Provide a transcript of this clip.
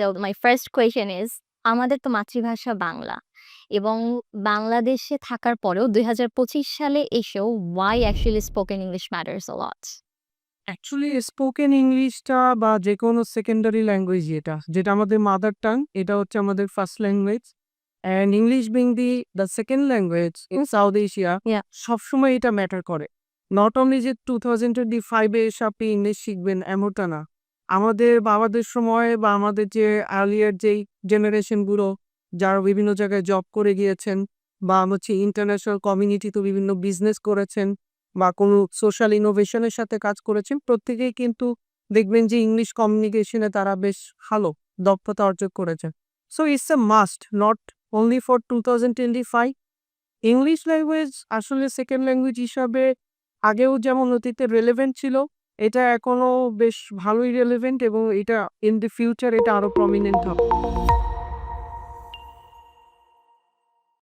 So my first question is আমাদের তো মাতৃভাষা বাংলা এবং বাংলাদেশে থাকার পরেও ২০২৫ সালে এসেও why actually spoken English matters a lot? Actually spoken ইংলিশটা বা যেকোনো সেকেন্ডারি ল্যাঙ্গুয়েজ যেটা, যেটা আমাদের মাদার টাং এটা হচ্ছে আমাদের first language. And English being the the second language in South Asia সবসময় এটা ম্যাটার করে। নট অনলি যে 2025 এ এসে আপনি ইংলিশ শিখবেন এমনটা না। আমাদের বাবাদের সময় বা আমাদের যে আর্লিয়ার যেই জেনারেশনগুলো যারা বিভিন্ন জায়গায় জব করে গিয়েছেন বা হচ্ছে ইন্টারন্যাশনাল কমিউনিটিতে বিভিন্ন বিজনেস করেছেন বা কোনো সোশ্যাল ইনোভেশনের সাথে কাজ করেছেন প্রত্যেকেই কিন্তু দেখবেন যে ইংলিশ কমিউনিকেশনে তারা বেশ ভালো দক্ষতা অর্জন করেছেন। So it's a must not only for 2025 English language আসলে সেকেন্ড ল্যাঙ্গুয়েজ হিসাবে আগেও যেমন অতীতে রেলেভেন্ট ছিল, এটা এখনও বেশ ভালোই রেলিভেন্ট এবং এটা ইন দ্য ফিউচার এটা আরও প্রমিনেন্ট হবে।